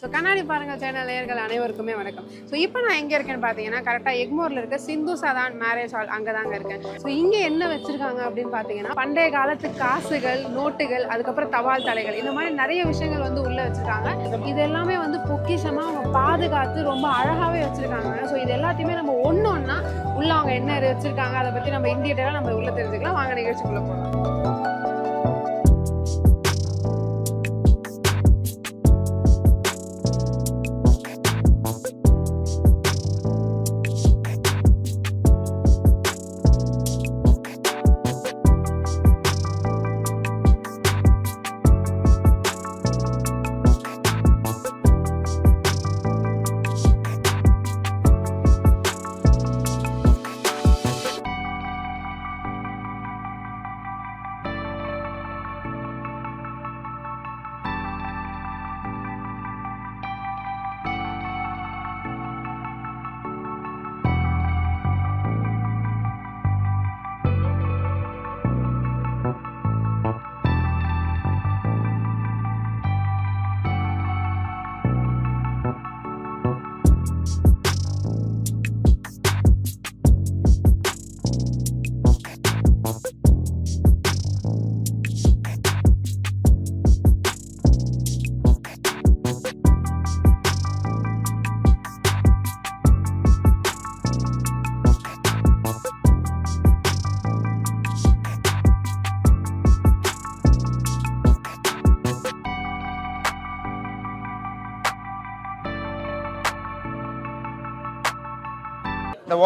So கண்ணாடி பாருங்கள் channel நேயர்கள் அனைவருக்குமே வணக்கம். ஸோ இப்போ நான் எங்கே இருக்கேன்னு பார்த்தீங்கன்னா கரெக்டாக எக்மோரில் இருக்க சிந்து சதான் மேரேஜ் ஹால் அங்கே தாங்க இருக்கேன். ஸோ இங்கே என்ன வச்சுருக்காங்க அப்படின்னு பார்த்தீங்கன்னா பண்டைய காலத்து காசுகள் நோட்டுகள் அதுக்கப்புறம் தபால் தலைகள் இந்த மாதிரி நிறைய விஷயங்கள் வந்து உள்ளே வச்சுருக்காங்க. இது எல்லாமே வந்து பொக்கிஷமாக அவங்க பாதுகாத்து ரொம்ப அழகாகவே வச்சுருக்காங்க. ஸோ இது எல்லாத்தையுமே நம்ம ஒன்று ஒன்றா உள்ள அவங்க என்ன வச்சுருக்காங்க அதை பற்றி நம்ம இந்தியட்டெல்லாம் நம்ம உள்ளே தெரிஞ்சுக்கலாம். வாங்க நிகழ்ச்சிக்குள்ளே போகலாம்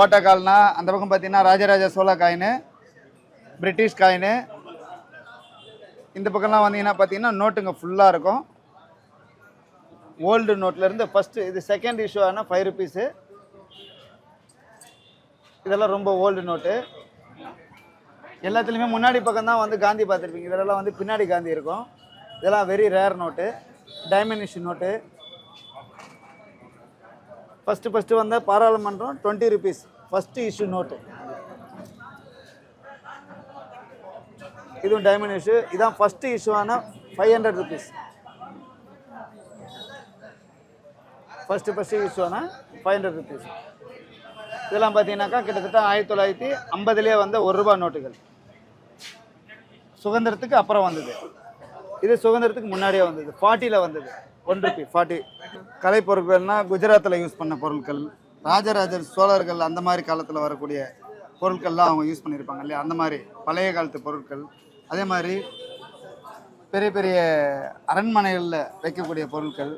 ஓட்டக்கால்னா அந்த பக்கம் பார்த்தீங்கன்னா Rajaraja Chola coin British coin. இந்த பக்கம்லாம் வந்தீங்கன்னா பார்த்தீங்கன்னா நோட்டுங்க ஃபுல்லாக இருக்கும். ஓல்டு நோட்லேருந்து ஃபஸ்ட்டு இது செகண்ட் இஷ்யூ ஆனால் ஃபைவ் ருபீஸு இதெல்லாம் ரொம்ப ஓல்டு நோட்டு எல்லாத்துலேயுமே முன்னாடி பக்கம் தான் வந்து காந்தி பார்த்துருப்பீங்க. இதெல்லாம் வந்து பின்னாடி காந்தி இருக்கும். இதெல்லாம் very rare note diamond issue note first first வந்த பாராளுமன்றம் twenty rupees first issue note இதுவும் டைமண்ட் இஷ்யூ இதான் first இஷ்யூவான five hundred rupees first first இஷ்யூவான five hundred rupees இதெல்லாம் பார்த்தீங்கன்னாக்கா கிட்டத்தட்ட ஆயிரத்தி தொள்ளாயிரத்தி ஐம்பதுலேயே வந்த ஒரு ரூபா நோட்டுகள். சுதந்திரத்துக்கு அப்புறம் வந்தது. இது சுதந்திரத்துக்கு முன்னாடியே வந்தது. ஃபார்ட்டியில் வந்தது. ஒன் ருபி ஃபார்ட்டி கலை பொருட்கள்னா குஜராத்தில் யூஸ் பண்ண பொருட்கள் ராஜராஜர் சோழர்கள் அந்த மாதிரி காலத்தில் வரக்கூடிய பொருட்கள்லாம் அவங்க யூஸ் பண்ணியிருப்பாங்க இல்லையா? அந்த மாதிரி பழைய காலத்து பொருட்கள். அதே மாதிரி பெரிய பெரிய அரண்மனைகளில் வைக்கக்கூடிய பொருட்கள்.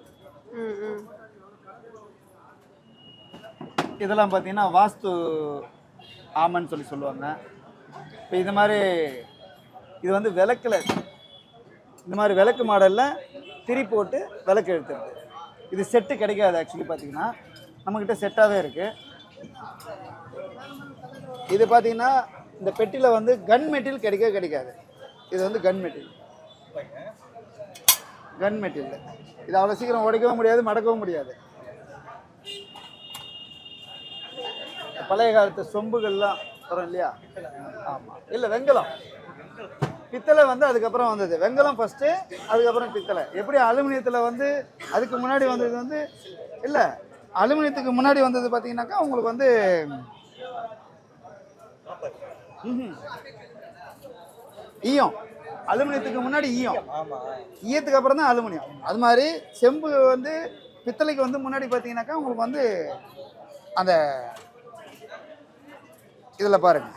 இதெல்லாம் பார்த்தீங்கன்னா வாஸ்து ஆமன்னு சொல்லி சொல்லுவாங்க. இப்போ இது மாதிரி இது வந்து விளக்கில் இந்த மாதிரி விளக்கு மாடலில் திரி போட்டு விளக்கு எழுத்துறது இது செட்டு கிடைக்காது ஆக்சுவலி பார்த்தீங்கன்னா நம்மக்கிட்ட செட்டாகவே இருக்குது இது பார்த்தீங்கன்னா இந்த பெட்டியில் வந்து கன் மெட்டீரியல் கிடைக்க கிடைக்காது. இது வந்து கன் மெட்டீரியல் கன் மெட்டீரியல் இது அவ்வளோ சீக்கிரம் உடைக்கவும் முடியாது மடக்கவும் முடியாது. பழைய காலத்து சொம்புகள்லாம் வரும் இல்லையா? ஆமாம் இல்லை வெங்கலம். பித்தளை வந்து அதுக்கப்புறம் வந்தது. வெங்கலம் ஃபஸ்ட்டு அதுக்கப்புறம் பித்தளை. எப்படி அலுமினியத்தில் வந்து அதுக்கு முன்னாடி வந்தது வந்து இல்லை அலுமினியத்துக்கு முன்னாடி வந்தது பார்த்தீங்கன்னாக்கா உங்களுக்கு வந்து. ஈயம். அலுமினியத்துக்கு முன்னாடி ஈயம். ஈயத்துக்கு அப்புறம் தான் அலுமினியம். அது மாதிரி செம்பு வந்து பித்தளைக்கு வந்து முன்னாடி பார்த்தீங்கன்னாக்கா உங்களுக்கு வந்து அந்த இதில் பாருங்க.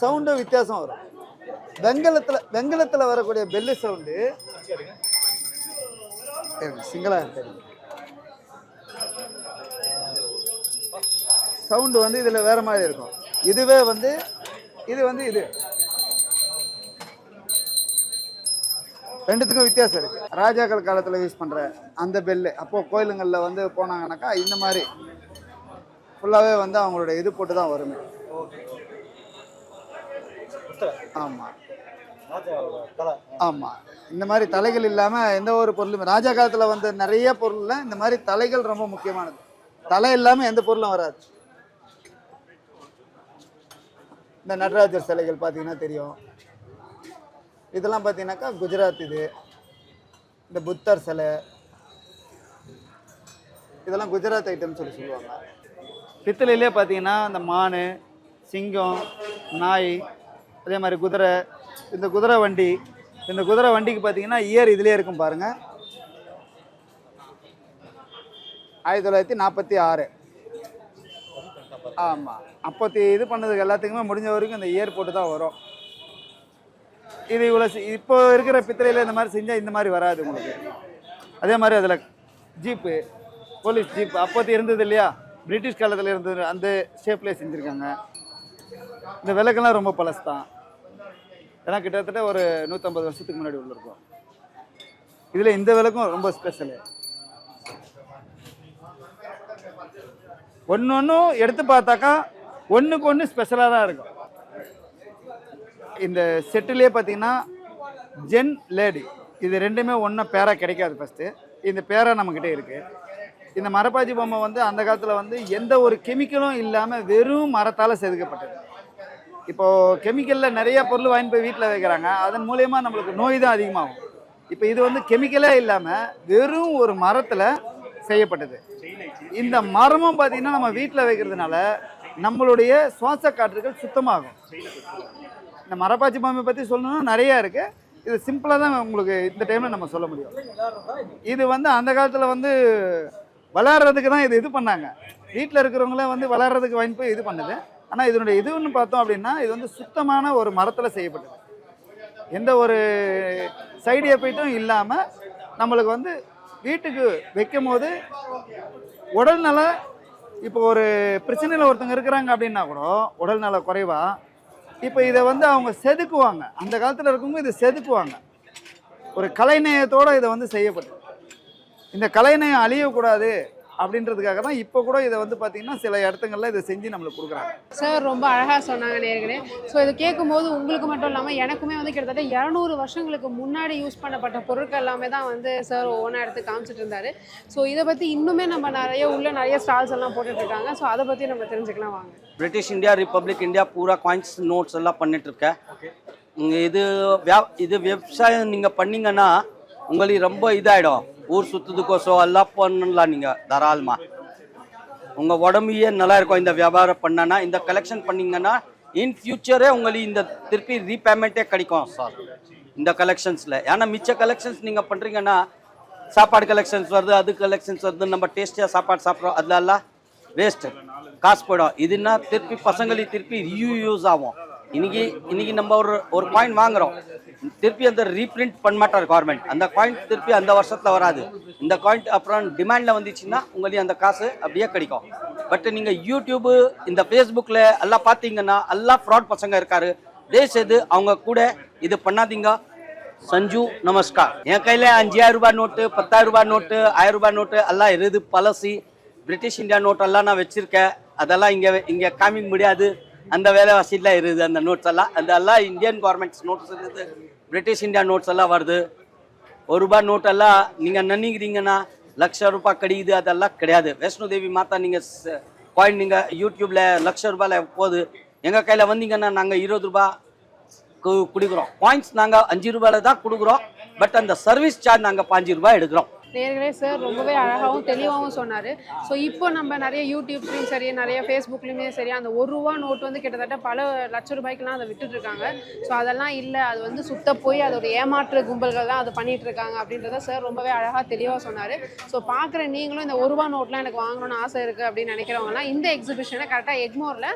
சவுண்டு வித்தியாசம் வரும். வெங்கலத்தில் வெங்கலத்தில் வரக்கூடிய பெல்லு சவுண்டு சிங்களா தெரியும் சவுண்டு வந்து இதில் வேறு மாதிரி இருக்கும். இதுவே வந்து இது வந்து இது. ரெண்டுத்துக்கும் வித்தியாசம் இருக்கு. ராஜாக்கள் காலத்தில் யூஸ் பண்ணுற அந்த பெல்லு அப்போது கோயிலுங்களில் வந்து போனாங்கன்னாக்கா இந்த மாதிரி ஃபுல்லாகவே வந்து அவங்களோட இது போட்டு தான் வருமே. ஆமாம் ஆமாம் இந்த மாதிரி தலைகள் இல்லாமல் எந்த ஒரு பொருளுமே ராஜா காலத்தில் வந்த நிறைய பொருளில் இந்த மாதிரி தலைகள் ரொம்ப முக்கியமானது. தலை இல்லாமல் எந்த பொருளும் வராது. இந்த நடராஜர் சிலைகள் பார்த்தீங்கன்னா தெரியும். இதெல்லாம் பார்த்தீங்கன்னாக்கா குஜராத் இது. இந்த புத்தர் சிலை. இதெல்லாம் குஜராத் ஐட்டம் சொல்லி சொல்லுவாங்க. பித்தளையிலே பார்த்தீங்கன்னா இந்த மான் சிங்கம் நாய் அதே மாதிரி குதிரை இந்த குதிரை வண்டி இந்த குதிரை வண்டிக்கு பார்த்தீங்கன்னா இயர் இதுலேயே இருக்கும் பாருங்கள் ஆயிரத்தி தொள்ளாயிரத்தி நாற்பத்தி ஆறு. ஆமாம் அப்போத்தி இது பண்ணதுக்கு எல்லாத்துக்குமே முடிஞ்ச வரைக்கும் இந்த இயர் போட்டு தான் வரும். இது இவ்வளோ இப்போ இருக்கிற பித்திரையில் இந்த மாதிரி செஞ்சால் இந்த மாதிரி வராது உங்களுக்கு. அதே மாதிரி அதில் ஜீப்பு போலீஸ் ஜீப் அப்போத்தி இருந்தது இல்லையா? பிரிட்டிஷ் காலத்தில் இருந்தது அந்த ஷேப்லேயே செஞ்சுருக்காங்க. இந்த விளக்கெல்லாம் ரொம்ப பழசு தான் ஏன்னா கிட்டத்தட்ட ஒரு நூற்றம்பது வருஷத்துக்கு முன்னாடி உள்ள இருக்கும் இதில் இந்த விளக்கும் ரொம்ப ஸ்பெஷலு ஒன்று ஒன்றும் எடுத்து பார்த்தாக்கா ஒன்றுக்கு ஒன்று ஸ்பெஷலாக தான் இருக்கும். இந்த செட்டிலே பார்த்தீங்கன்னா ஜென் லேடி இது ரெண்டுமே ஒன்றும் பேராக கிடைக்காது ஃபஸ்ட்டு இந்த பேரா நம்மக்கிட்ட இருக்குது இந்த மரப்பாச்சி பொம்மை வந்து அந்த காலத்தில் வந்து எந்த ஒரு கெமிக்கலும் இல்லாமல் வெறும் மரத்தால் செதுக்கப்பட்டது. இப்போது கெமிக்கலில் நிறைய பொருள் வாங்கி போய் வீட்டில் வைக்கிறாங்க. அதன் மூலயமா நம்மளுக்கு நோய் தான் அதிகமாகும். இப்போ இது வந்து கெமிக்கலே இல்லாமல் வெறும் ஒரு மரத்தில் செய்யப்பட்டது. இந்த மரமும் பார்த்தீங்கன்னா நம்ம வீட்டில் வைக்கிறதுனால நம்மளுடைய சுவாச காற்றுகள் சுத்தமாகும். இந்த மரப்பாச்சி பாம்பை பற்றி சொல்லணும்னா நிறையா இருக்குது இது சிம்பிளாக தான் உங்களுக்கு இந்த டைமில் நம்ம சொல்ல முடியும். இது வந்து அந்த காலத்தில் வந்து விளாட்றதுக்கு தான் இது இது பண்ணாங்க. வீட்டில் இருக்கிறவங்கள வந்து விளாட்றதுக்கு வாங்கி போய் இது பண்ணுது. ஆனால் இதனுடைய இதுன்னு பார்த்தோம் அப்படின்னா இது வந்து சுத்தமான ஒரு மரத்தில் செய்யப்பட்டது. எந்த ஒரு சைடு எஃபெக்ட்டும் இல்லாமல் நம்மளுக்கு வந்து வீட்டுக்கு வைக்கும் போது உடல்நல இப்போ ஒரு பிரச்சனையில் ஒருத்தங்க இருக்கிறாங்க அப்படின்னா கூட உடல்நல குறைவா இப்போ இதை வந்து அவங்க செதுக்குவாங்க. அந்த காலத்தில் இருக்கவங்க இதை செதுக்குவாங்க. ஒரு கலைநயத்தோடு இதை வந்து செய்யப்பட்டது. இந்த கலைநயம் அழியக்கூடாது. அப்படின்றதுக்காக தான் இப்போ கூட இதை வந்து பார்த்திங்கன்னா சில இடத்துங்களில் இதை செஞ்சு நம்மளுக்கு கொடுக்குறாங்க. சார் ரொம்ப அழகாக சொன்னாங்க நேர்களே. ஸோ இது கேட்கும்போது உங்களுக்கு மட்டும் இல்லாமல் எனக்குமே வந்து கிட்டத்தட்ட இரநூறு வருஷங்களுக்கு முன்னாடி யூஸ் பண்ணப்பட்ட பொருட்கள் எல்லாமே தான் வந்து சார் ஒவ்வொன்றா எடுத்து காமிச்சிட்டு இருந்தாரு. ஸோ இதை பற்றி இன்னுமே நம்ம நிறைய உள்ள நிறைய ஸ்டால்ஸ் எல்லாம் போட்டுட்டு இருக்காங்க. ஸோ அதை பற்றி நம்ம தெரிஞ்சுக்கலாம் வாங்க. பிரிட்டிஷ் இந்தியா ரிப்பப்ளிக் இந்தியா பூரா காயின்ஸ் நோட்ஸ் எல்லாம் பண்ணிட்டு இருக்கேன். உங்க இது இது விவசாயம் நீங்கள் பண்ணீங்கன்னா உங்களுக்கு ரொம்ப இதாயிடும். ஊர் சுற்றுறதுக்கோசம் எல்லாம் பண்ணலாம் நீங்கள் தாராளமாக உங்கள் உடம்பையே நல்லா இருக்கும் இந்த வியாபாரம் பண்ணனா இந்த கலெக்ஷன் பண்ணிங்கன்னா இன் ஃபியூச்சரே உங்களுக்கு இந்த திருப்பி ரீபேமெண்ட்டே கிடைக்கும் சார் இந்த கலெக்ஷன்ஸில் ஏன்னா மிச்ச கலெக்ஷன்ஸ் நீங்கள் பண்ணுறீங்கன்னா சாப்பாடு கலெக்ஷன்ஸ் வருது அது கலெக்ஷன்ஸ் வருது நம்ம டேஸ்டியாக சாப்பாடு சாப்பிட்றோம் அதெல்லாம் வேஸ்ட்டு காசு போயிடும். இதுன்னா திருப்பி பசங்களுக்கு திருப்பி ரீயூஸ் ஆகும். இன்னைக்கு இன்னைக்கு நம்ம ஒரு ஒரு காயின் வாங்குறோம். திருப்பி அந்த ரீப்ரிண்ட் பண்ண மாட்டார் கவர்மெண்ட் அந்த காயின் திருப்பி அந்த வருஷத்துல வராது. இந்த காயின் அப்புறம் டிமாண்ட்ல வந்துச்சுன்னா உங்களுக்கு அந்த காசு அப்படியே கிடைக்கும். பட் நீங்க யூடியூபு இந்த ஃபேஸ்புக்கில் எல்லாம் பார்த்தீங்கன்னா எல்லாம் ஃப்ராட் பசங்க இருக்காரு. தயவுசெய்து அவங்க கூட இது பண்ணாதீங்க. சஞ்சு நமஸ்கார். என் கையில் அஞ்சாயிரம் ரூபாய் நோட்டு பத்தாயிரம் ரூபாய் நோட்டு ஆயிரம் ரூபாய் நோட்டு எல்லாம் இருது பழசி. பிரிட்டிஷ் இந்தியா நோட்டெல்லாம் நான் வச்சிருக்கேன். அதெல்லாம் இங்கே இங்கே காமிக்க முடியாது. அந்த வேலை இருக்குது அந்த நோட்ஸ் எல்லாம். அதெல்லாம் இந்தியன் கவர்மெண்ட்ஸ் நோட்ஸ் இருக்குது பிரிட்டிஷ் இந்தியா நோட்ஸ் எல்லாம் வருது. ஒரு ரூபாய் நோட்டெல்லாம் நீங்கள் நினைக்கிறீங்கன்னா லட்ச ரூபாய் கிடைக்குது அதெல்லாம் கிடையாது. வைஷ்ணோ தேவி மாதா நீங்கள் காயின் நீங்கள் யூடியூப்பில் லட்ச ரூபாயில் போகுது எங்கள் கையில் வந்தீங்கன்னா நாங்கள் இருபது ரூபாய் கு- கொடுக்குறோம். காயின்ஸ் நாங்கள் அஞ்சு ரூபாயில தான் கொடுக்குறோம். பட் அந்த சர்வீஸ் சார்ஜ் நாங்கள் பாஞ்சு ரூபாய் எடுக்கிறோம். நேர்களே சார் ரொம்பவே அழகாகவும் தெளிவாகவும் சொன்னார். ஸோ இப்போ நம்ம நிறைய யூடியூப்லேயும் சரி நிறைய ஃபேஸ்புக்லேயுமே சரி அந்த ஒரு ரூபா நோட் வந்து கிட்டத்தட்ட பல லட்ச ரூபாய்க்குலாம் அதை விட்டுட்ருக்காங்க ஸோ அதெல்லாம் இல்லை அது வந்து சுத்த போய் அதோட ஏமாற்று கும்பல்கள் தான் அதை பண்ணிகிட்ருக்காங்க இருக்காங்க அப்படின்றத சார் ரொம்பவே அழகாக தெளிவாக சொன்னார். ஸோ பார்க்குற நீங்களும் இந்த ஒரு ரூபா நோட்லாம் எனக்கு வாங்கணும்னு ஆசை இருக்குது அப்படின்னு நினைக்கிறவங்கலாம் இந்த எக்ஸிபிஷனை கரெக்டாக எக்மோரில்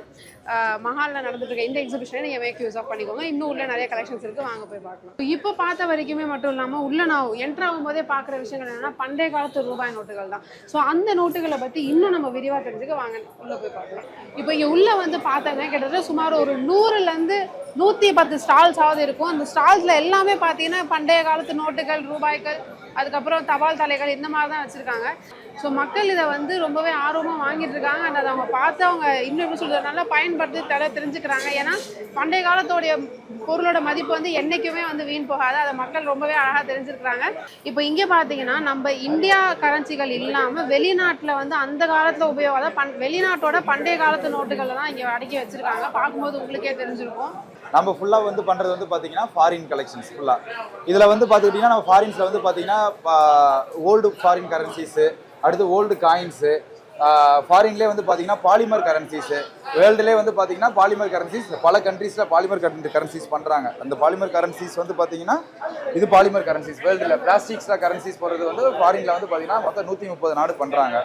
மஹாலில் நடந்துட்டு இருக்க இந்த எக்ஸிபிஷனை நீங்கள் மேக் யூஸ் ஆஃப் பண்ணிக்கோங்க. இன்னும் உள்ள நிறைய கலெக்ஷன்ஸ் இருக்குது வாங்க போய் பார்க்கலாம். இப்போ பார்த்த வரைக்குமே மட்டும் இல்லாமல் உள்ள நான் என்ட்ரு ஆகும்போதே பார்க்குற விஷயங்கள் என்னென்னா பண்டைய காலத்து ரூபாய் நோட்டுகள் தான். ஸோ அந்த நோட்டுகளை பற்றி இன்னும் நம்ம விரிவாக தெரிஞ்சுக்க வாங்க உள்ளே போய் பார்க்கலாம். இப்போ இங்கே உள்ளே வந்து பார்த்தோன்னா கிட்டத்தட்ட சுமார் ஒரு நூறுலேருந்து நூற்றி பத்து ஸ்டால்ஸ் ஆகுது இருக்கும். அந்த ஸ்டால்ஸில் எல்லாமே பார்த்தீங்கன்னா பண்டைய காலத்து நோட்டுகள் ரூபாய்கள் அதுக்கப்புறம் தபால் தலைகள் இந்த மாதிரி தான் வச்சுருக்காங்க. ஸோ மக்கள் இதை வந்து ரொம்பவே ஆர்வமாக வாங்கிட்டு இருக்காங்க அதை அவங்க பார்த்து அவங்க இன்னும் எப்படி சொல்கிறது நல்லா பயன்படுத்தி தடவை தெரிஞ்சுக்கிறாங்க. ஏன்னா பண்டைய காலத்தோடைய பொருளோட மதிப்பு வந்து என்றைக்குமே வந்து வீண் போகாது. அதை மக்கள் ரொம்பவே அழகாக தெரிஞ்சிருக்கிறாங்க இப்போ இங்கே பார்த்தீங்கன்னா நம்ம இந்தியா கரன்சிகள் இல்லாமல் வெளிநாட்டில் வந்து அந்த காலத்தில் உபயோகம் அதாவது பண் வெளிநாட்டோட பண்டைய காலத்து நோட்டுகளை தான் இங்கே அடக்கி வச்சுருக்காங்க. பார்க்கும்போது உங்களுக்கே தெரிஞ்சிருக்கும். நம்ம ஃபுல்லாக வந்து பண்ணுறது வந்து பார்த்தீங்கன்னா ஃபாரின் கலெக்ஷன்ஸ் ஃபுல்லாக இதில் வந்து பார்த்துக்கிட்டிங்கன்னா நம்ம ஃபாரின்ஸில் வந்து பார்த்தீங்கன்னா ஓல்டு ஃபாரின் கரன்சிஸு அடுத்து ஓல்டு காயின்ஸு ஃபாரின்லேயே வந்து பார்த்தீங்கன்னா பாலிமர் கரன்சிஸு வேர்ல்டுலேயே வந்து பார்த்தீங்கன்னா பாலிமர் கரன்சிஸ் பல கண்ட்ரீஸில் பாலிமர் கரன்சிஸ் பண்ணுறாங்க அந்த பாலிமர் கரன்சிஸ் வந்து பார்த்தீங்கன்னா இது பாலிமர் கரன்சிஸ் வேர்ல்டில் பிளாஸ்டிக்ஸில் கரன்சிஸ் போடுறது வந்து ஃபாரினில் வந்து பார்த்தீங்கன்னா மொத்தம் நூற்றி முப்பது நாடு பண்ணுறாங்க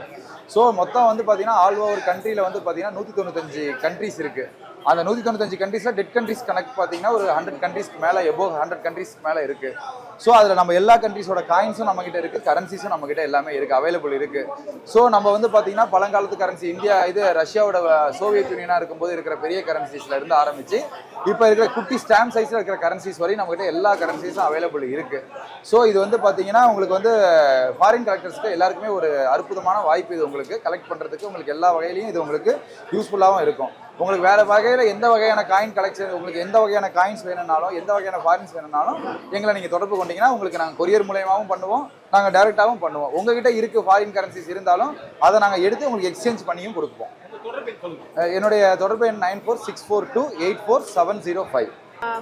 ஸோ மொத்தம் வந்து பார்த்தீங்கன்னா ஆல் ஓவர் கண்ட்ரியில் வந்து பார்த்தீங்கன்னா நூற்றி தொண்ணூத்தஞ்சு கண்ட்ரிஸ் இருக்குது அந்த நூற்றி தொண்ணூத்தஞ்சு கண்ட்ரீஸில் டெட் கண்ட்ரிஸ் கணக்கு பார்த்தீங்கன்னா ஒரு ஹண்ட்ரட் கண்ட்ரீஸ்க்கு மேலே எபோ ஹண்ட்ரட் கண்ட்ரீஸ்க்கு மேலே இருக்குது ஸோ அதில் நம்ம எல்லா கண்ட்ரீஸோட காயின்ஸும் நம்மகிட்ட இருக்குது கரன்சிஸும் நம்மகிட்ட எல்லாமே இருக்குது அவைலபிள் இருக்குது ஸோ நம்ம வந்து பார்த்தீங்கன்னா பழங்காலத்து கரன்சி இந்தியா இது ரஷ்யாவோட சோவியத் யூனியனாக இருக்கும்போது இருக்கிற பெரிய கரன்சிஸில் இருந்து ஆரம்பித்து இப்போ இருக்கிற குட்டி ஸ்டாம்ப் சைஸில் இருக்கிற கரன்சிஸ் வரையும் நம்மகிட்ட எல்லா கரன்சிஸும் அவைலபிள் இருக்குது ஸோ இது வந்து பார்த்தீங்கன்னா உங்களுக்கு வந்து ஃபாரின் கலெக்டர்ஸ்க்கு எல்லாருக்குமே ஒரு அற்புதமான வாய்ப்பு இது உங்களுக்கு. கலெக்ட் பண்ணுறதுக்கு உங்களுக்கு எல்லா வகையிலையும் இது உங்களுக்கு யூஸ்ஃபுல்லாகவும் இருக்கும். உங்களுக்கு வேற வகையில் எந்த வகையான காயின் கலெக்ஷன் உங்களுக்கு எந்த வகையான காயின்ஸ் வேணும்னாலும் எந்த வகையான ஃபாரின்ஸ் வேணும்னாலும் எங்களை நீங்கள் தொடர்பு கொண்டீங்கன்னா உங்களுக்கு நாங்கள் கொரியர் மூலயமாவும் பண்ணுவோம். நாங்கள் டேரெக்டாகவும் பண்ணுவோம். உங்ககிட்ட இருக்கு ஃபாரின் கரன்சிஸ் இருந்தாலும் அதை நாங்கள் எடுத்து உங்களுக்கு எக்ஸ்சேஞ்ச் பண்ணியும் கொடுப்போம். என்னுடைய தொடர்பு எண் nine four six four two eight four seven zero five.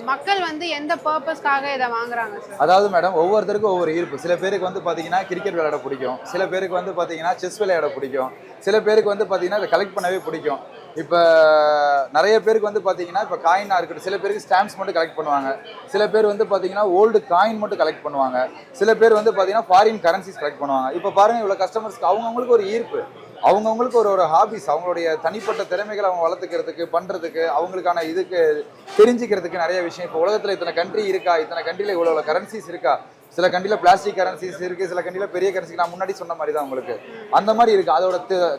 மக்கள் வந்து எந்த பர்பஸ்க்காக இதை வாங்குறாங்க சார் அதாவது மேடம் ஒவ்வொருத்தருக்கும் ஒவ்வொரு ஈர்ப்பு. சில பேருக்கு வந்து பார்த்தீங்கன்னா கிரிக்கெட் விளையாட பிடிக்கும். சில பேருக்கு வந்து பார்த்தீங்கன்னா செஸ் விளையாட பிடிக்கும். சில பேருக்கு வந்து பார்த்தீங்கன்னா இதை கலெக்ட் பண்ணவே பிடிக்கும். இப்போ நிறைய பேருக்கு வந்து பார்த்தீங்கன்னா இப்போ காயினாக இருக்கட்டும் சில பேருக்கு ஸ்டாம்ப்ஸ் மட்டும் கலெக்ட் பண்ணுவாங்க. சில பேர் வந்து பார்த்தீங்கன்னா ஓல்டு காயின் மட்டும் கலெக்ட் பண்ணுவாங்க. சில பேர் வந்து பார்த்தீங்கன்னா ஃபாரின் கரன்சிஸ் கலெக்ட் பண்ணுவாங்க. இப்போ பாருங்க இவ்வளோ கஸ்டமர்ஸ்க்கு அவங்கவுங்களுக்கு ஒரு ஈர்ப்பு. அவங்கவுங்களுக்கு ஒரு ஒரு ஹாபிஸ் அவங்களுடைய தனிப்பட்ட திறமைகளை அவங்க வளர்த்துக்கிறதுக்கு பண்ணுறதுக்கு அவங்களுக்கான இதுக்கு தெரிஞ்சுக்கிறதுக்கு நிறைய விஷயம். இப்போ உலகத்தில் இத்தனை கண்ட்ரி இருக்கா? இத்தனை கண்ட்ரியில் இவ்வளோ கரன்சிஸ் இருக்கா? சில கண்ட்ரியில் பிளாஸ்டிக் கரன்சிஸ் இருக்குது சில கண்ட்ரியில் பெரிய கரன்சி நான் முன்னாடி சொன்ன மாதிரி தான் உங்களுக்கு. அந்த மாதிரி இருக்குது அதோட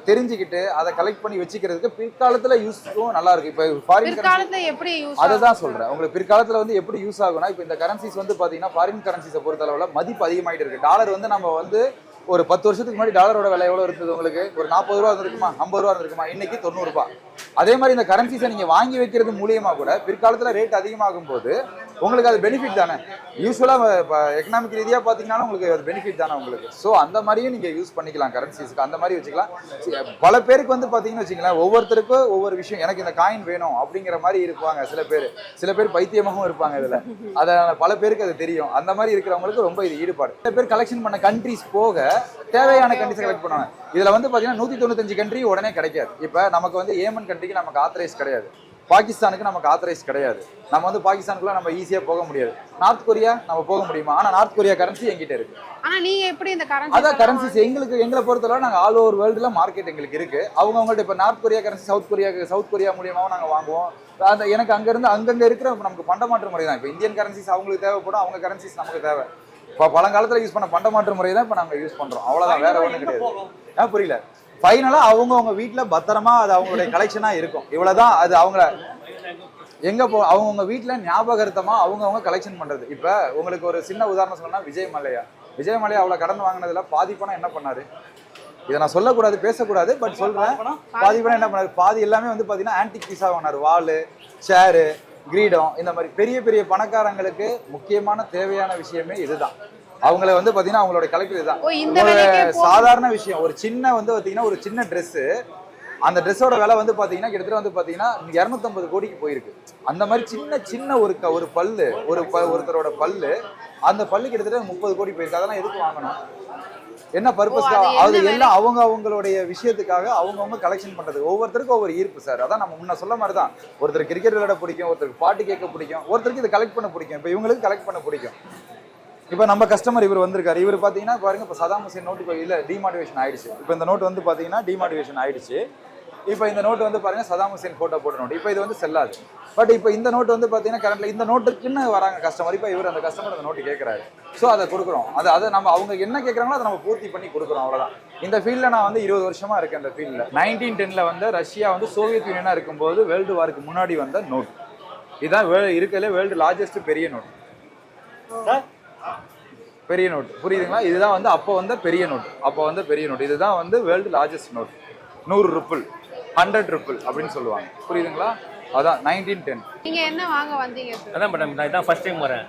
தெரிஞ்சுக்கிட்டு அதை கலெக்ட் பண்ணி வச்சுக்கிறதுக்கு பிற்காலத்தில் யூஸும் நல்லா இருக்கு. இப்போ ஃபாரின் கரன்சி அதை தான் சொல்றேன். உங்களுக்கு பிற்காலத்துல வந்து எப்படி யூஸ் ஆகும்னா இப்போ இந்த கரன்சிஸ் வந்து பாத்தீங்கன்னா ஃபாரின் கரன்சிஸை பொறுத்த அளவுல மதிப்பு அதிகமாயிட்டு இருக்கு. டாலர் வந்து நம்ம வந்து ஒரு பத்து வருஷத்துக்கு முன்னாடி டாலரோட விலை எவ்வளவு இருந்தது உங்களுக்கு? ஒரு நாற்பது ரூபா இருந்திருக்குமா? ஐம்பது ரூபா இருந்திருக்குமா? இன்னைக்கு தொண்ணூறு அதே மாதிரி இந்த கரன்சிஸை நீங்க வாங்கி வைக்கிறது மூலியமா கூட பிற்காலத்துல ரேட் அதிகமாகும் போது உங்களுக்கு அது பெனிஃபிட் தானே? யூஸ்வலா எக்கனாமிக் ரீதியாக பார்த்தீங்கன்னா உங்களுக்கு அது பெனிஃபிட் தானே உங்களுக்கு? ஸோ அந்த மாதிரியும் நீங்கள் யூஸ் பண்ணிக்கலாம் கரன்சிஸ்க்கு அந்த மாதிரி வச்சுக்கலாம். பல பேருக்கு வந்து பார்த்தீங்கன்னு வச்சுக்கலாம் ஒவ்வொருத்தருக்கும் ஒவ்வொரு விஷயம் எனக்கு இந்த காயின் வேணும் அப்படிங்கிற மாதிரி இருப்பாங்க சில பேர். சில பேர் பைத்தியமாகவும் இருப்பாங்க இதுல. அதை பல பேருக்கு அது தெரியும். அந்த மாதிரி இருக்கிறவங்களுக்கு ரொம்ப இது ஈடுபாடு. சில பேர் கலெக்ஷன் பண்ண கண்ட்ரிஸ் போக தேவையான கண்ட்ரிஸ் கலெக்ட் பண்ணுவாங்க. இதில் வந்து பார்த்தீங்கன்னா நூத்தி தொண்ணூத்தஞ்சு கண்ட்ரி உடனே கிடைக்காது. இப்போ நமக்கு வந்து ஏமன் கண்ட்ரிக்கு நமக்கு ஆத்தரைஸ் கிடையாது. பாகிஸ்தானுக்கு நமக்கு ஆத்தரைஸ் கிடையாது. நம்ம வந்து பாகிஸ்தானுக்குள்ள நம்ம ஈஸியா போக முடியாது. நார்த் கொரியா நம்ம போக முடியுமா? ஆனா நார்த் கொரியா கரன்சி எங்கிட்ட இருக்கு. ஆனா நீங்க எப்படி இந்த அதான் கரன்சி கரன்சிஸ் எங்களுக்கு எங்களை பொறுத்தளவு நாங்கள் ஆல் ஓவர் வேர்ல்டுல மார்க்கெட் எங்களுக்கு இருக்கு. அவங்க அவங்கள்ட்ட இப்போ North Korea currency South Korea South Korea மூலியமாகவும் நாங்கள் வாங்குவோம். அந்த எனக்கு அங்கேருந்து அங்கங்கே இருக்கிற நமக்கு பண்டமாற்று முறை தான். இப்போ இந்தியன் கரன்சிஸ் அவங்களுக்கு தேவைப்படும் அவங்க கரன்சிஸ் நமக்கு தேவை. இப்போ பழங்காலத்தில் யூஸ் பண்ண பண்டமாற்று முறை தான் இப்போ நாங்கள் யூஸ் பண்ணுறோம் அவ்வளோதான் வேற ஒன்றும் கிடையாது. ஆ புரியல. ஃபைனலாக அவங்க அவங்க வீட்டில் பத்திரமா அது அவங்களுடைய கலெக்ஷனாக இருக்கும். இவ்வளோதான் அது அவங்கள எங்க போ அவங்கவுங்க வீட்டில் ஞாபகார்த்தமா அவங்கவுங்க கலெக்ஷன் பண்றது. இப்போ உங்களுக்கு ஒரு சின்ன உதாரணம் சொன்னா விஜய் மல்லையா? விஜய் மல்லையா அவ்வளோ கடன் வாங்கினதுல பாதி பணம் என்ன பண்ணாரு? இதை நான் சொல்லக்கூடாது பேசக்கூடாது பட் சொல்றேன். பாதி பணம்? என்ன பண்ணாரு? பாதி எல்லாமே வந்து பார்த்தீங்கன்னா ஆன்டிக் பீஸா வாங்கினாரு. வாலு சேரு கிரீடம் இந்த மாதிரி பெரிய பெரிய பணக்காரங்களுக்கு முக்கியமான தேவையான விஷயமே இதுதான். அவங்கள வந்து பார்த்தீங்கன்னா அவங்களோட கலெக்டர் இதுதான். சாதாரண விஷயம். ஒரு சின்ன வந்து பார்த்தீங்கன்னா ஒரு சின்ன Dress அந்த ட்ரெஸ்ஸோட விலை வந்து பார்த்தீங்கன்னா கிட்டத்தட்ட வந்து பார்த்தீங்கன்னா இரநூத்தம்பது கோடிக்கு போயிருக்கு. அந்த மாதிரி சின்ன சின்ன ஒரு ஒரு பல்லு ஒரு ப ஒருத்தரோட பல்லு அந்த பல்லு கிட்டத்தட்ட முப்பது கோடி போயிருக்கு. அதெல்லாம் எதுக்கு வாங்கணும்? என்ன பர்பஸ்க்காக அது? எல்லாம் அவங்க அவங்களுடைய விஷயத்துக்காக அவங்கவுங்க கலெக்ஷன் பண்றது. ஒவ்வொருத்தருக்கும் ஒவ்வொரு ஈர்ப்பு சார் அதான் நம்ம முன்ன சொல்ல மாதிரி தான் ஒருத்தர் கிரிக்கெட் விளையாட பிடிக்கும் ஒருத்தருக்கு பாட்டு கேட்க பிடிக்கும் ஒருத்தருக்கு இதை கலெக்ட் பண்ண பிடிக்கும். இப்போ இவங்களுக்கு கலெக்ட் பண்ண பிடிக்கும். இப்போ நம்ம கஸ்டமர் இவர் வந்திருக்காரு. இவர் பார்த்தீங்கன்னா பாருங்க இப்போ சதாம் ஹுசேன் நோட்டு இப்போ இல்லை டிமாட்டிவேஷன் ஆயிடுச்சு. இப்போ இந்த நோட் வந்து பார்த்தீங்கன்னா டிமாட்டிவேஷன் ஆயிடுச்சு. இப்போ இந்த நோட்டு வந்து பாருங்க சதாம் ஹுசேன் போட்டோ போட்ட நோட் இப்போ இது வந்து செல்லாது பட் இப்போ இந்த நோட்டு வந்து பார்த்தீங்கன்னா கரண்ட்ல இந்த நோட்டுக்குன்னு வராங்க கஸ்டமர் இப்போ இவர் அந்த கஸ்டமர் அந்த நோட்டு கேட்குறாரு ஸோ அதை கொடுக்குறோம். அதை அதை நம்ம அவங்க என்ன கேட்குறாங்களோ அதை நம்ம பூர்த்தி பண்ணி கொடுக்குறோம் அவ்வளோதான் இந்த ஃபீல்டில் நான் வந்து இருபது வருஷமா இருக்கேன் இந்த ஃபீல்டில் நைன்டீன் டெனில் வந்து ரஷ்யா வந்து சோவியத் யூனியனாக இருக்கும்போது வேர்ல்டு வாருக்கு முன்னாடி வந்த நோட் இதுதான் இருக்கிறதுல வேர்ல்டு லார்ஜஸ்ட் பெரிய நோட் பெரிய நோட் புரியுதுங்களா? இதுதான் வந்து அப்போ வந்த பெரிய நோட் அப்போ வந்த பெரிய நோட் இதுதான் வந்து வேர்ல்டு லார்ஜஸ்ட் நோட் நூறு ருப்பிள். ஹண்ட்ரட் ருப்பிள் அப்படின்னு சொல்லுவாங்க. புரியுதுங்களா? அதான் நைன்டீன் டென் நீங்க என்ன வாங்க வந்தீங்க? சார் அதான் மேடம் நான் இதான் ஃபர்ஸ்ட் டைம் வரேன்.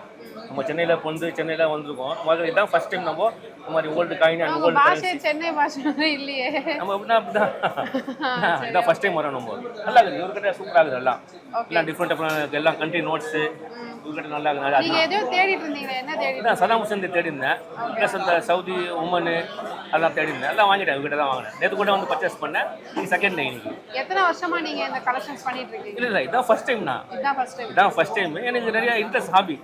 நம்ம சென்னையில் இப்போ வந்து சென்னையில் வந்திருக்கோம். முதல்ல இதான் ஃபர்ஸ்ட் டைம் நம்ம இந்த மாதிரி ஓல்டு காயின் அண்ட் ஓல்டு பாஷை சென்னை பாஷை இல்லையே. நம்ம எப்படின்னா அப்படிதான். இதான் ஃபர்ஸ்ட் டைம் வரோம் நம்ம. நல்லா இருக்குது. இவர்கிட்ட சூப்பராக இருக்குது எல்லாம். எல்லாம் டிஃப்ரெண்ட் டிஃப்ரெண்ட் எல்லாம் கண்ட்ரி நோட்ஸு இவர்கிட்ட நல்லா நீங்க எதையோ தேடிட்டு இருந்தீங்களே என்ன தேடிட்டு அதான் சதாம் ஹுசேன் தேடி இருந்தேன் ப்ளஸ் அந்த சவுதி உமனு அதெல்லாம் தேடி இருந்தேன் எல்லாம் வாங்கிட்டேன் இவர்கிட்ட தான் வாங்கினேன். நேற்று கூட வந்து பர்ச்சேஸ் பண்ணேன். இது செகண்ட் டே இன்னைக்கு. எத்தனை வருஷமா நீங்க இந்த கலெக்ஷன்ஸ் பண்ணிட்டு இருக்கீங்க? இல்லை இல்லை இதான் ஃபர்ஸ்ட் டைம் நான் இதுதான் ஃபர்ஸ்ட் டைம் இதான் ஃபர்ஸ்ட் டைம் எனக்கு நிறைய இன்ட்ரெஸ்ட் ஹாபி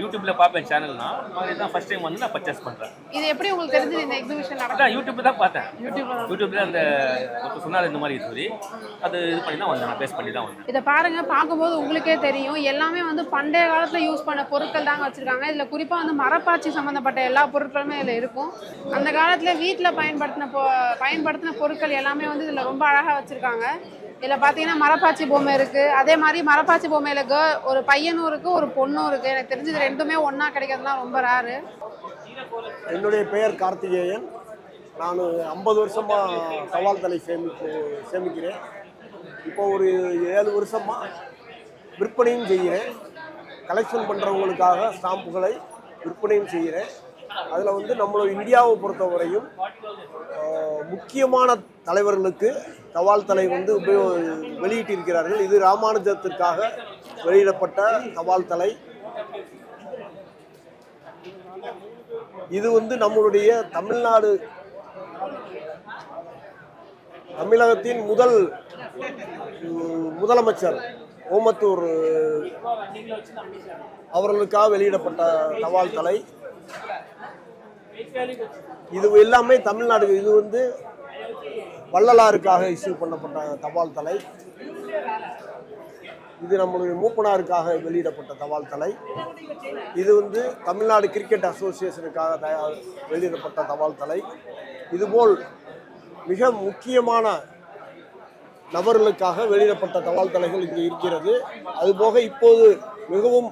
யூடியூப்ல பார்ப்பேன் சேனல்னா இதுதான் ஃபர்ஸ்ட் டைம் வந்து நான் பர்ச்சேஸ் பண்ணுறேன் இது எப்படி உங்களுக்கு தெரிஞ்சது இந்த எக்ஸிபிஷன் நடக்கும் அதான் யூடியூப்ல தான் பார்த்தேன். யூடியூப்ல அந்த சொன்னார் இந்த மாதிரி சொல்லி அது இது பண்ணி தான் வந்தேன் நான் பேஸ் பண்ணி தான் வந்தேன். இதை பாருங்க பார்க்கும்போது உங்களுக்கே தெரியும். எல்லாமே வந்து பண்டைய காலத்தில் யூஸ் பண்ண பொருட்கள் தாங்க வச்சுருக்காங்க. இதில் குறிப்பாக வந்து மரப்பாச்சி சம்மந்தப்பட்ட எல்லா பொருட்களுமே இதில் இருக்கும். அந்த காலத்தில் வீட்டில் பயன்படுத்தின பொ பயன்படுத்தின பொருட்கள் எல்லாமே வந்து இதில் ரொம்ப அழகாக வச்சுருக்காங்க. இதில் பார்த்தீங்கன்னா மரப்பாச்சி பொம்மை இருக்குது அதே மாதிரி மரப்பாச்சி பொம்மையில் கே ஒரு பையனும் இருக்குது ஒரு பொண்ணும் இருக்குது எனக்கு தெரிஞ்சது ரெண்டுமே ஒன்றா கிடைக்கிறதுலாம் ரொம்ப ரேரு என்னுடைய பெயர் கார்த்திகேயன். நான் ஐம்பது வருஷமாக சவால் தலை சேமிப்பு சேமிக்கிறேன். இப்போ ஒரு ஏழு வருஷமாக விற்பனையும் செய்கிறேன். கலெக்ஷன் பண்ணுறவங்களுக்காக ஸ்டாம்புகளை விற்பனையும் செய்கிறேன். அதில் வந்து நம்மளோட இந்தியாவை பொறுத்தவரையும் முக்கியமான தலைவர்களுக்கு தபால் தலை வந்து உபயோ வெளியிட்டிருக்கிறார்கள். இது ராமானுஜத்திற்காக வெளியிடப்பட்ட தபால் தலை. இது வந்து நம்மளுடைய தமிழ்நாடு தமிழகத்தின் முதல் முதலமைச்சர். ஓமத்தூர் அவர்களுக்காக வெளியிடப்பட்ட தபால் தலை. இது எல்லாமே தமிழ்நாடு இது வந்து வள்ளலாருக்காக இஷ்யூ பண்ணப்பட்ட தபால் தலை. இது நம்மளுடைய மூப்பனாருக்காக வெளியிடப்பட்ட தபால் தலை. இது வந்து தமிழ்நாடு கிரிக்கெட் அசோசியேஷனுக்காக தயார் வெளியிடப்பட்ட தபால் தலை. இதுபோல் மிக முக்கியமான நபர்களுக்காக வெளியிடப்பட்ட தபால் தலைகள் இங்கே இருக்கிறது. அதுபோக இப்போது மிகவும்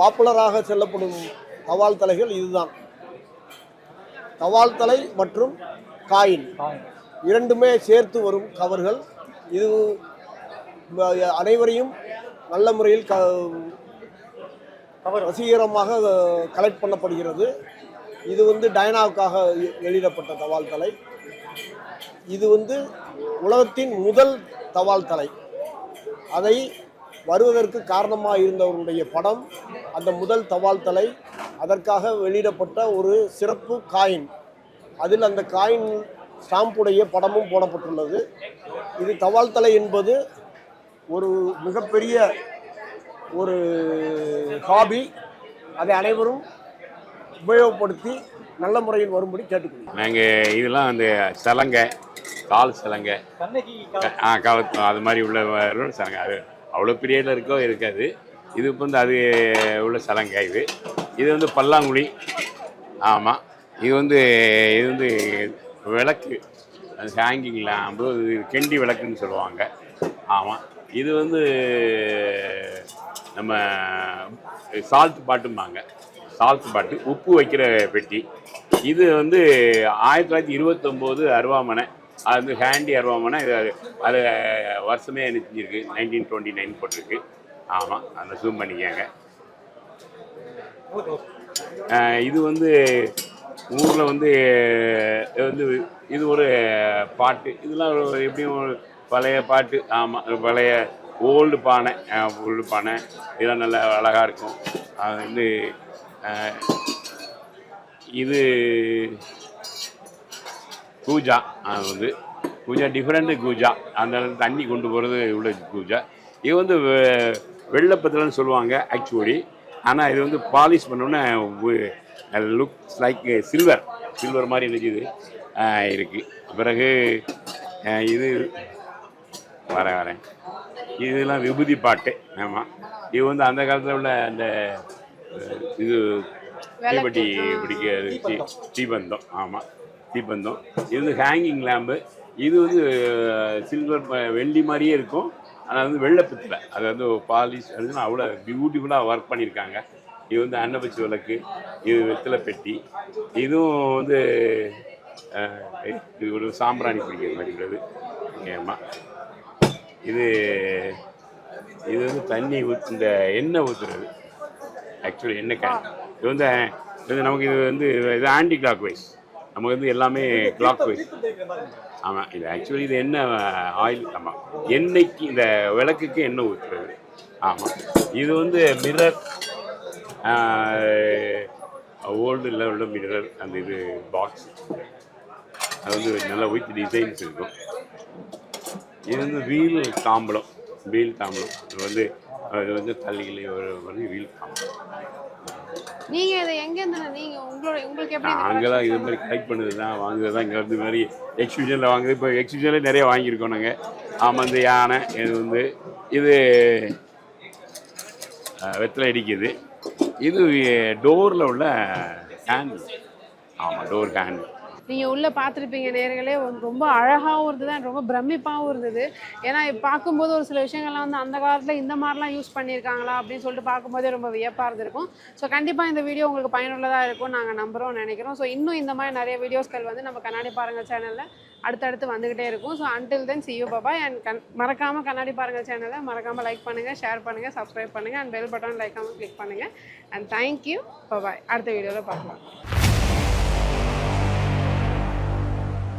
பாப்புலராக செல்லப்படும் தபால் தலைகள் இதுதான். தபால் தலை மற்றும் காயின். இரண்டுமே சேர்த்து வரும் கவர்கள். இது அனைவரையும் நல்ல முறையில் க வசீகரமாக கலெக்ட் பண்ணப்படுகிறது. இது வந்து டயனாவுக்காக வெளியிடப்பட்ட தபால் தலை. இது வந்து உலகத்தின் முதல் தபால் தலை. அதை வருவதற்கு காரணமாக இருந்தவருடைய படம் அந்த முதல் தபால் தலை அதற்காக வெளியிடப்பட்ட ஒரு சிறப்பு காயின். அதில் அந்த காயின் ஸ்டாம்புடைய படமும் போடப்பட்டுள்ளது. இது தபால் தலை என்பது ஒரு மிகப்பெரிய ஒரு ஹாபி அதை அனைவரும் உபயோகப்படுத்தி நல்ல முறையில் வரும்படி கேட்டுக்கொள்கிறேன். நாங்கள் இதெல்லாம் அந்த சலங்கை கால் சலங்கை. ஆ காலத்து அது மாதிரி உள்ள சலங்கை. அது அவ்வளோ பெரிய இருக்கோ இருக்காது. இது இப்போ வந்து அது உள்ள சலங்கை இது. இது வந்து பல்லாங்குழி. ஆமாம் இது வந்து இது வந்து விளக்கு. அது ஹேங்கிங் லேம்பு இது கெண்டி விளக்குன்னு சொல்லுவாங்க. ஆமாம் இது வந்து நம்ம சால்ட் பாட்டும்பாங்க. சால்ட் பாட்டு. உப்பு வைக்கிற பெட்டி. இது வந்து ஆயிரத்தி தொள்ளாயிரத்தி இருபத்தொம்போது அருவாமனை அது வந்து ஹேண்டி அருவாமனா இது அது அது வருஷமே என்ன நைன்டீன் டுவெண்ட்டி நைன் போட்டிருக்கு. ஆமாம் அந்த ஜூம் பண்ணிக்கங்க. இது வந்து ஊரில் வந்து இது வந்து இது ஒரு பாட்டு. இதெல்லாம் எப்படியும் ஒரு பழைய பாட்டு. ஆமாம் பழைய ஓல்டு பானை ஓல்டு பானை. இதெல்லாம் நல்லா அழகாக இருக்கும். அது வந்து இது கூஜா அது வந்து கூஜா டிஃப்ரெண்ட் கூஜா அந்த தண்ணி கொண்டு போகிறது உள்ள கூஜா இது வந்து வெ- வெள்ளப்பத்திரன்னு சொல்லுவாங்க ஆக்சுவலி ஆனால் இது வந்து பாலிஷ் பண்ணோன்னே லுக்ஸ் லைக் சில்வர் சில்வர் மாதிரி நினைக்குது இருக்குது பிறகு இது வரேன் வரேன். இதெல்லாம் விபூதி பாட்டு. ஆமாம் இது வந்து அந்த காலத்தில் உள்ள அந்த இது தீப்பெட்டி பிடிக்கிறது தீ- தீபந்தம் ஆமாம் தீப்பந்தம் இது வந்து ஹேங்கிங் லேம்பு இது வந்து சில்வர் வெள்ளி மாதிரியே இருக்கும். ஆனால் வந்து வெள்ளப்பத்தில் அது வந்து பாலிஷ் அதுன்னு அவ்வளோ பியூட்டிஃபுல்லாக ஒர்க் பண்ணியிருக்காங்க. இது வந்து அன்னபச்சி விளக்கு இது வெத்தலை பெட்டி. இதுவும் வந்து இது ஒரு சாம்பிராணி பிடிக்கிற மாதிரி உள்ளது. இது இது வந்து தண்ணி ஊற்று இந்த எண்ணெய் ஊற்றுறது ஆக்சுவலி எண்ணெய் கேன் இது வந்து இது வந்து நமக்கு இது வந்து இது ஆன்டி கிளாக் வைஸ் நமக்கு வந்து எல்லாமே கிளாக் வைஸ் ஆமாம் இது ஆக்சுவலி இது எண்ணெய் ஆயில் ஆமாம் எண்ணெய்க்கு இந்த விளக்குக்கு எண்ணெய் ஊற்றுறது ஆமாம் இது வந்து மிரர் ஓல்டு உள்ள மிரர் அந்த இது பாக்ஸ் அது வந்து நல்ல வித் டிசைன்ஸ் இருக்கும். இது வந்து வீல் தாம்பலம். வீல் தாம்பலம். இது வந்து அது வந்து தள்ளிகளே வந்து வீல் தாம்பலம். நீங்க இதை எங்க இருந்து நீங்க உங்களோட உங்களுக்கு எப்படி இந்த அங்கே தான் இது மாதிரி கலெக்ட் பண்ணது தான் வாங்குறது தான் இங்கே வந்து இது மாதிரி எக்ஸிபிஷனில் வாங்குது இப்போ எக்ஸிபிஷனில் நிறைய வாங்கியிருக்கோம் நாங்கள் ஆமாம் இந்த யானை இது வந்து இது வெத்தலை அடிக்குது இது டோரில் உள்ள ஹேண்டில் ஆமாம் டோர் ஹேண்டில் நீங்க உள்ள பார்த்துருப்பீங்க நேர்களே ரொம்ப அழகாகவும் இருந்தது ரொம்ப பிரமிப்பாகவும் இருந்தது. ஏன்னா பார்க்கும்போது ஒரு சில விஷயங்கள்லாம் வந்து அந்த காலத்தில் இந்த மாதிரிலாம் யூஸ் பண்ணியிருக்காங்களா அப்படின்னு சொல்லிட்டு பார்க்கும்போதே ரொம்ப வியப்பாக இருந்திருக்கும். ஸோ கண்டிப்பாக இந்த வீடியோ உங்களுக்கு பயனுள்ளதாக இருக்கும் நாங்கள் நம்புகிறோம் நினைக்கிறோம். ஸோ இன்னும் இந்த மாதிரி நிறைய வீடியோஸ்கள் வந்து நம்ம கண்ணாடி பாருங்கள் சேனலில் அடுத்தடுத்து வந்துகிட்டே இருக்கும். So until then see you you bye and கண் மறக்காமல் கண்ணாடி பாருங்கள் சேனலை மறக்காமல் லைக் பண்ணுங்கள் ஷேர் பண்ணுங்கள் சப்ஸ்கிரைப் பண்ணுங்கள் அண்ட் பெல் பட்டன் லைக்காமல் கிளிக் பண்ணுங்கள் அண்ட் தேங்க்யூ பாய் அடுத்த வீடியோவில் பார்க்கலாம்.